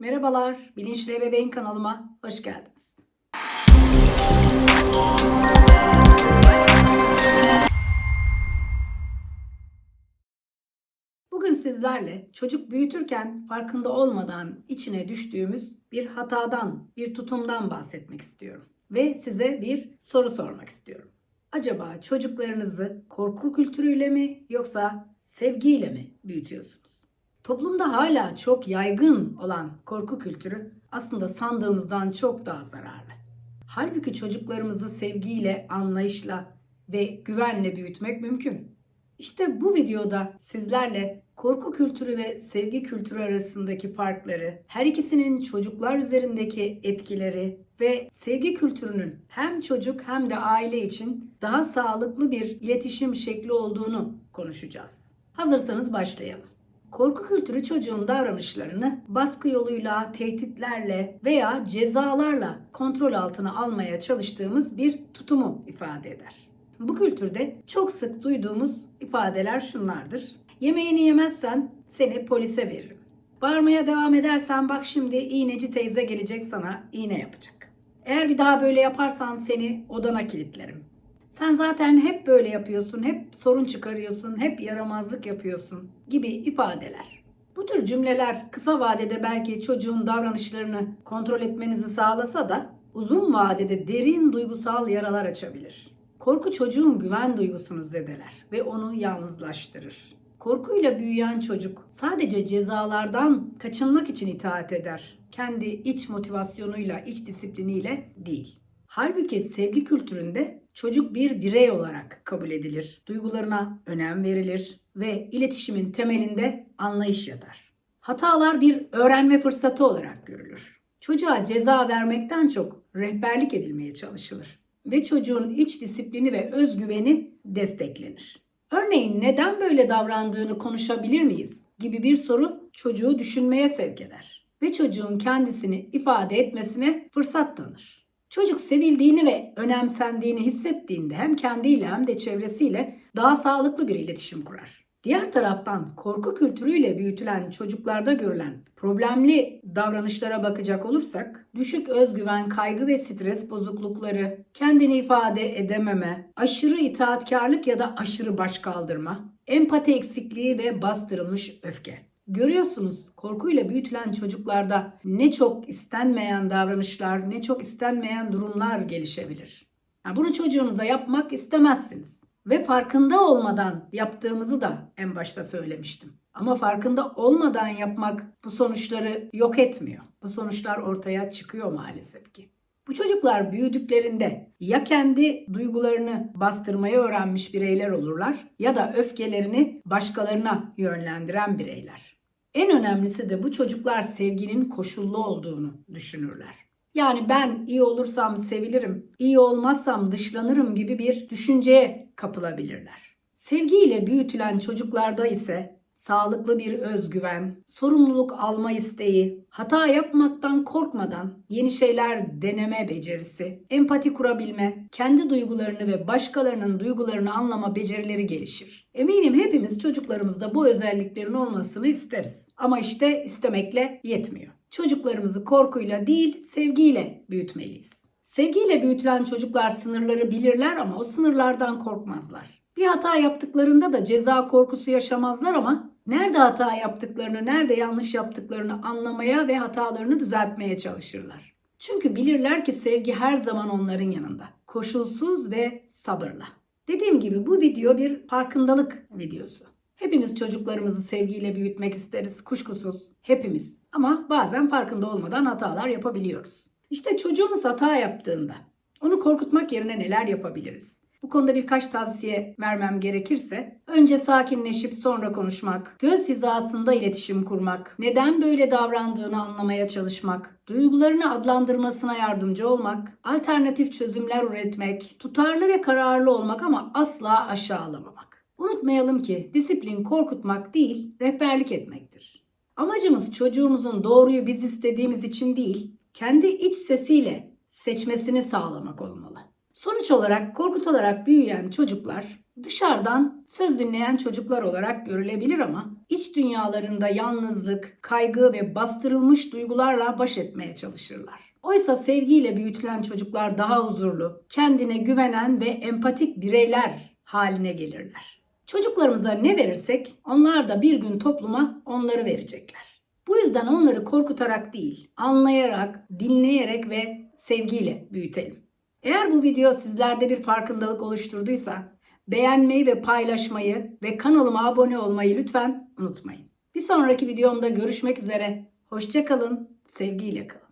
Merhabalar, Bilinçli Ebeveyn kanalıma hoş geldiniz. Bugün sizlerle çocuk büyütürken farkında olmadan içine düştüğümüz bir hatadan, bir tutumdan bahsetmek istiyorum. Ve size bir soru sormak istiyorum. Acaba çocuklarınızı korku kültürüyle mi yoksa sevgiyle mi büyütüyorsunuz? Toplumda hala çok yaygın olan korku kültürü aslında sandığımızdan çok daha zararlı. Halbuki çocuklarımızı sevgiyle, anlayışla ve güvenle büyütmek mümkün. İşte bu videoda sizlerle korku kültürü ve sevgi kültürü arasındaki farkları, her ikisinin çocuklar üzerindeki etkileri ve sevgi kültürünün hem çocuk hem de aile için daha sağlıklı bir iletişim şekli olduğunu konuşacağız. Hazırsanız başlayalım. Korku kültürü çocuğun davranışlarını baskı yoluyla, tehditlerle veya cezalarla kontrol altına almaya çalıştığımız bir tutumu ifade eder. Bu kültürde çok sık duyduğumuz ifadeler şunlardır. Yemeğini yemezsen seni polise veririm. Bağırmaya devam edersen bak şimdi iğneci teyze gelecek sana iğne yapacak. Eğer bir daha böyle yaparsan seni odana kilitlerim. Sen zaten hep böyle yapıyorsun, hep sorun çıkarıyorsun, hep yaramazlık yapıyorsun gibi ifadeler. Bu tür cümleler kısa vadede belki çocuğun davranışlarını kontrol etmenizi sağlasa da uzun vadede derin duygusal yaralar açabilir. Korku çocuğun güven duygusunu zedeler ve onu yalnızlaştırır. Korkuyla büyüyen çocuk sadece cezalardan kaçınmak için itaat eder. Kendi iç motivasyonuyla, iç disipliniyle değil. Halbuki sevgi kültüründe çocuk bir birey olarak kabul edilir. Duygularına önem verilir ve iletişimin temelinde anlayış yatar. Hatalar bir öğrenme fırsatı olarak görülür. Çocuğa ceza vermekten çok rehberlik edilmeye çalışılır ve çocuğun iç disiplini ve özgüveni desteklenir. Örneğin neden böyle davrandığını konuşabilir miyiz gibi bir soru çocuğu düşünmeye sevk eder ve çocuğun kendisini ifade etmesine fırsat tanır. Çocuk sevildiğini ve önemsendiğini hissettiğinde hem kendiyle hem de çevresiyle daha sağlıklı bir iletişim kurar. Diğer taraftan korku kültürüyle büyütülen çocuklarda görülen problemli davranışlara bakacak olursak düşük özgüven, kaygı ve stres bozuklukları, kendini ifade edememe, aşırı itaatkarlık ya da aşırı başkaldırma, empati eksikliği ve bastırılmış öfke. Görüyorsunuz korkuyla büyütülen çocuklarda ne çok istenmeyen davranışlar, ne çok istenmeyen durumlar gelişebilir. Yani bunu çocuğunuza yapmak istemezsiniz. Ve farkında olmadan yaptığımızı da en başta söylemiştim. Ama farkında olmadan yapmak bu sonuçları yok etmiyor. Bu sonuçlar ortaya çıkıyor maalesef ki. Bu çocuklar büyüdüklerinde ya kendi duygularını bastırmayı öğrenmiş bireyler olurlar ya da öfkelerini başkalarına yönlendiren bireyler. En önemlisi de bu çocuklar sevginin koşullu olduğunu düşünürler. Yani ben iyi olursam sevilirim, iyi olmazsam dışlanırım gibi bir düşünceye kapılabilirler. Sevgiyle büyütülen çocuklarda ise sağlıklı bir özgüven, sorumluluk alma isteği, hata yapmaktan korkmadan yeni şeyler deneme becerisi, empati kurabilme, kendi duygularını ve başkalarının duygularını anlama becerileri gelişir. Eminim hepimiz çocuklarımızda bu özelliklerin olmasını isteriz. Ama işte istemekle yetmiyor. Çocuklarımızı korkuyla değil, sevgiyle büyütmeliyiz. Sevgiyle büyütülen çocuklar sınırları bilirler ama o sınırlardan korkmazlar. Bir hata yaptıklarında da ceza korkusu yaşamazlar ama nerede hata yaptıklarını, nerede yanlış yaptıklarını anlamaya ve hatalarını düzeltmeye çalışırlar. Çünkü bilirler ki sevgi her zaman onların yanında. Koşulsuz ve sabırla. Dediğim gibi bu video bir farkındalık videosu. Hepimiz çocuklarımızı sevgiyle büyütmek isteriz, kuşkusuz. Hepimiz. Ama bazen farkında olmadan hatalar yapabiliyoruz. İşte çocuğumuz hata yaptığında onu korkutmak yerine neler yapabiliriz? Bu konuda birkaç tavsiye vermem gerekirse, önce sakinleşip sonra konuşmak, göz hizasında iletişim kurmak, neden böyle davrandığını anlamaya çalışmak, duygularını adlandırmasına yardımcı olmak, alternatif çözümler üretmek, tutarlı ve kararlı olmak ama asla aşağılamamak. Unutmayalım ki disiplin korkutmak değil, rehberlik etmektir. Amacımız çocuğumuzun doğruyu biz istediğimiz için değil, kendi iç sesiyle seçmesini sağlamak olmalı. Sonuç olarak korkutularak büyüyen çocuklar dışarıdan söz dinleyen çocuklar olarak görülebilir ama iç dünyalarında yalnızlık, kaygı ve bastırılmış duygularla baş etmeye çalışırlar. Oysa sevgiyle büyütülen çocuklar daha huzurlu, kendine güvenen ve empatik bireyler haline gelirler. Çocuklarımıza ne verirsek onlar da bir gün topluma onları verecekler. Bu yüzden onları korkutarak değil, anlayarak, dinleyerek ve sevgiyle büyütelim. Eğer bu video sizlerde bir farkındalık oluşturduysa beğenmeyi ve paylaşmayı ve kanalıma abone olmayı lütfen unutmayın. Bir sonraki videomda görüşmek üzere. Hoşçakalın, sevgiyle kalın.